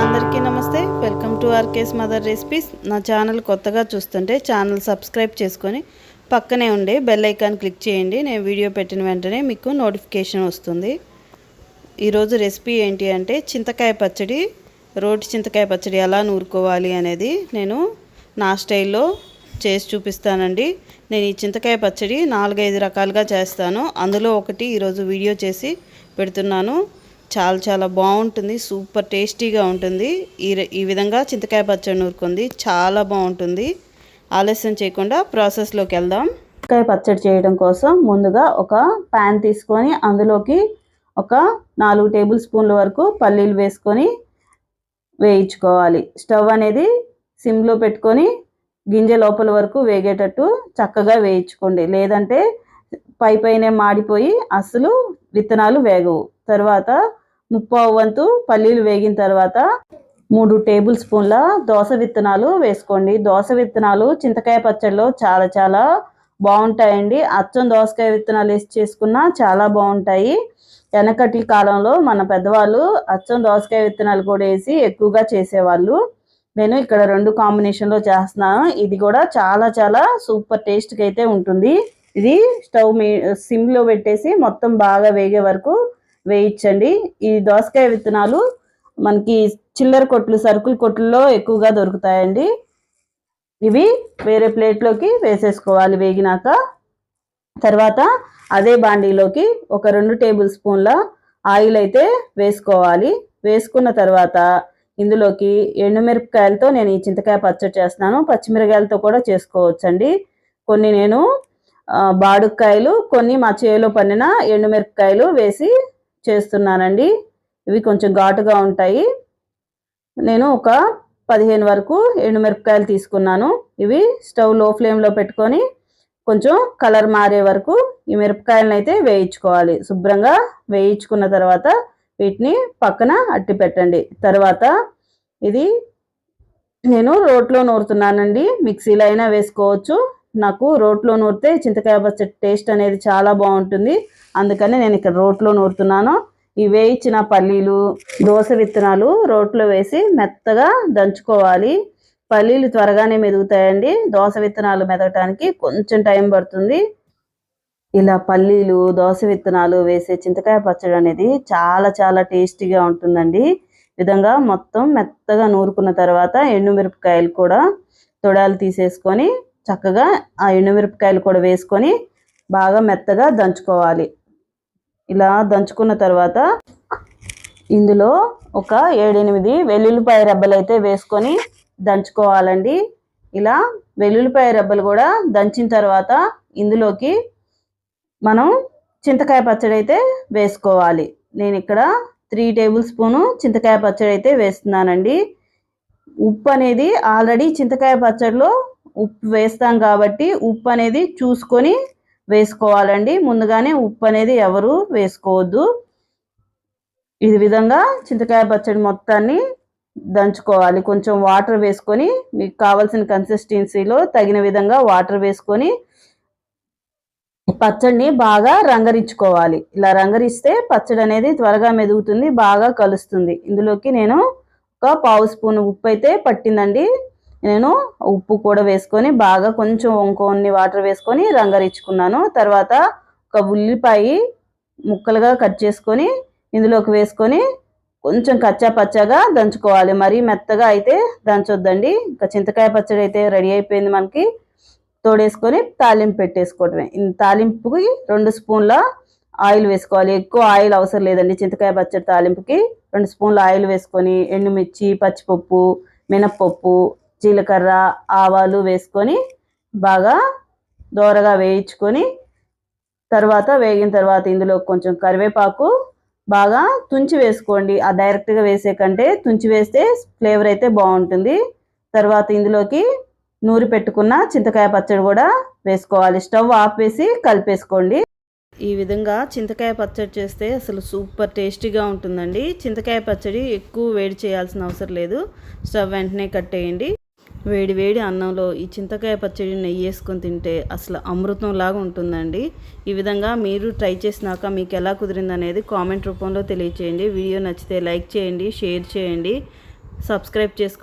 అందరికీ నమస్తే. Welcome to RK's mother recipes నా ఛానల్ కొత్తగా చూస్తుంటే ఛానల్ సబ్స్క్రైబ్ చేసుకొని పక్కనే ఉండే బెల్ ఐకాన్ క్లిక్ చేయండి. నేను వీడియో పెట్టిన వెంటనే మీకు నోటిఫికేషన్ వస్తుంది. ఈరోజు రెసిపీ ఏంటి అంటే చింతకాయ పచ్చడి రోటి చింతకాయ పచ్చడి ఎలా నూరుకోవాలి అనేది నేను నా స్టైల్లో చేసి చూపిస్తానండి. నేను ఈ చింతకాయ పచ్చడి నాలుగైదు రకాలుగా చేస్తాను. అందులో ఒకటి ఈరోజు వీడియో చేసి పెడుతున్నాను. చాలా చాలా బాగుంటుంది. సూపర్ టేస్టీగా ఉంటుంది. ఈ ఈ విధంగా చింతకాయ పచ్చడి నూరుకుంది. చాలా బాగుంటుంది. ఆలస్యం చేయకుండా ప్రాసెస్లోకి వెళ్దాం. చింతకాయ పచ్చడి చేయడం కోసం ముందుగా ఒక ప్యాన్ తీసుకొని అందులోకి ఒక నాలుగు టేబుల్ స్పూన్ల వరకు పల్లీలు వేసుకొని వేయించుకోవాలి. స్టవ్ అనేది సిమ్లో పెట్టుకొని గింజ లోపల వరకు వేగేటట్టు చక్కగా వేయించుకోండి. లేదంటే పై పైనే మాడిపోయి అసలు విత్తనాలు వేగవు. తర్వాత ముప్పావు వంతు పల్లీలు వేగిన తర్వాత మూడు టేబుల్ స్పూన్ల దోస విత్తనాలు వేసుకోండి. దోస విత్తనాలు చింతకాయ పచ్చడిలో చాలా చాలా బాగుంటాయండి. అచ్చం దోసకాయ విత్తనాలు వేసి చేసుకున్నా చాలా బాగుంటాయి. వెనకటి కాలంలో మన పెద్దవాళ్ళు అచ్చం దోసకాయ విత్తనాలు కూడా వేసి ఎక్కువగా చేసేవాళ్ళు. నేను ఇక్కడ రెండు కాంబినేషన్లో చేస్తున్నాను. ఇది కూడా చాలా చాలా సూపర్ టేస్ట్కి అయితే ఉంటుంది. ఇది స్టవ్ మీ సిమ్లో పెట్టేసి మొత్తం బాగా వేగే వరకు వేయించండి. ఈ దోసకాయ విత్తనాలు మనకి చిల్లర కొట్లు సరుకుల కొట్లలో ఎక్కువగా దొరుకుతాయండి. ఇవి వేరే ప్లేట్లోకి వేసేసుకోవాలి వేగినాక. తర్వాత అదే బాండీలోకి ఒక రెండు టేబుల్ స్పూన్ల ఆయిల్ అయితే వేసుకోవాలి. వేసుకున్న తర్వాత ఇందులోకి ఎండుమిరపకాయలతో నేను ఈ చింతకాయ పచ్చడి చేస్తున్నాను. పచ్చిమిరకాయలతో కూడా చేసుకోవచ్చండి. కొన్ని నేను బాడుకాయలు కొన్ని మా చేలో పండిన ఎండుమిరపకాయలు వేసి చేస్తున్నానండి. ఇవి కొంచెం ఘాటుగా ఉంటాయి. నేను ఒక పదిహేను వరకు ఎండుమిరపకాయలు తీసుకున్నాను. ఇవి స్టవ్లో ఫ్లేమ్లో పెట్టుకొని కొంచెం కలర్ మారే వరకు ఈ మిరపకాయలను అయితే వేయించుకోవాలి. శుభ్రంగా వేయించుకున్న తర్వాత వీటిని పక్కన అట్టి పెట్టండి. తర్వాత ఇది నేను రోట్లో నూరుతున్నానండి. మిక్సీలో అయినా వేసుకోవచ్చు. నాకు రోట్లో నూరితే చింతకాయ పచ్చడి టేస్ట్ అనేది చాలా బాగుంటుంది. అందుకని నేను ఇక్కడ రోట్లో నూరుతున్నాను. ఈ వేయించిన పల్లీలు దోస విత్తనాలు రోట్లో వేసి మెత్తగా దంచుకోవాలి. పల్లీలు త్వరగానే మెదుగుతాయండి. దోస విత్తనాలు మెదగటానికి కొంచెం టైం పడుతుంది. ఇలా పల్లీలు దోస విత్తనాలు వేసే చింతకాయ పచ్చడి అనేది చాలా చాలా టేస్టీగా ఉంటుందండి. విధంగా మొత్తం మెత్తగా నూరుకున్న తర్వాత ఎండుమిరపకాయలు కూడా తొడాలు తీసేసుకొని చక్కగా ఆ ఎండుమిరపకాయలు కూడా వేసుకొని బాగా మెత్తగా దంచుకోవాలి. ఇలా దంచుకున్న తర్వాత ఇందులో ఒక ఏడెనిమిది వెల్లుల్లిపాయ రెబ్బలు అయితే వేసుకొని దంచుకోవాలండి. ఇలా వెల్లుల్లిపాయ రెబ్బలు కూడా దంచిన తర్వాత ఇందులోకి మనం చింతకాయ పచ్చడి అయితే వేసుకోవాలి. నేను ఇక్కడ త్రీ టేబుల్ స్పూను చింతకాయ పచ్చడి అయితే వేస్తున్నానండి. ఉప్పు అనేది ఆల్రెడీ చింతకాయ పచ్చడిలో ఉప్పు వేస్తాం కాబట్టి ఉప్పు అనేది చూసుకొని వేసుకోవాలండి. ముందుగానే ఉప్పు అనేది ఎవరు వేసుకోవద్దు. ఈ విధంగా చింతకాయ పచ్చడి మొత్తాన్ని దంచుకోవాలి. కొంచెం వాటర్ వేసుకొని మీకు కావాల్సిన కన్సిస్టెన్సీలో తగిన విధంగా వాటర్ వేసుకొని పచ్చడిని బాగా రంగరించుకోవాలి. ఇలా రంగరిస్తే పచ్చడి అనేది త్వరగా మెదుగుతుంది బాగా కలుస్తుంది. ఇందులోకి నేను ఒక పావు స్పూన్ ఉప్పు అయితే పట్టిందండి. నేను ఉప్పు కూడా వేసుకొని బాగా కొంచెం ఇంకొన్ని వాటర్ వేసుకొని రంగరిచ్చుకున్నాను తర్వాత ఒక ఉల్లిపాయ ముక్కలుగా కట్ చేసుకొని ఇందులోకి వేసుకొని కొంచెం కచ్చా పచ్చాగా దంచుకోవాలి. మరీ మెత్తగా అయితే దంచొద్దండి. ఇంకా చింతకాయ పచ్చడి అయితే రెడీ అయిపోయింది మనకి. తోడేసుకొని తాలింపు పెట్టేసుకోవటమే తాలింపుకి రెండు స్పూన్ల ఆయిల్ వేసుకోవాలి. ఎక్కువ ఆయిల్ అవసరం లేదండి చింతకాయ పచ్చడి తాలింపుకి. రెండు స్పూన్ల ఆయిల్ వేసుకొని ఎండుమిర్చి పచ్చిపప్పు మినప్పప్పు జీలకర్ర ఆవాలు వేసుకొని బాగా దోరగా వేయించుకొని తర్వాత వేగిన తర్వాత ఇందులో కొంచెం కరివేపాకు బాగా తుంచి వేసుకోండి. ఆ డైరెక్ట్గా వేసే కంటే తుంచి వేస్తే ఫ్లేవర్ అయితే బాగుంటుంది. తర్వాత ఇందులోకి నూరి పెట్టుకున్న చింతకాయ పచ్చడి కూడా వేసుకోవాలి. స్టవ్ ఆపేసి కలిపేసుకోండి. ఈ విధంగా చింతకాయ పచ్చడి చేస్తే అసలు సూపర్ టేస్టీగా ఉంటుందండి. చింతకాయ పచ్చడి ఎక్కువ వేడి చేయాల్సిన అవసరం లేదు. స్టవ్ వెంటనే కట్టేయండి వేడి వేడి అన్నంలో ఈ చింతకాయ పచ్చడి నెయ్యి వేసుకొని తింటే అసలు అమృతం లాగా ఉంటుందండి. ఈ విధంగా మీరు ట్రై చేసినాక మీకు ఎలా కుదిరింది అనేది కామెంట్ రూపంలో తెలియచేయండి. వీడియో నచ్చితే లైక్ చేయండి షేర్ చేయండి. సబ్స్క్రైబ్ చేసుకోండి.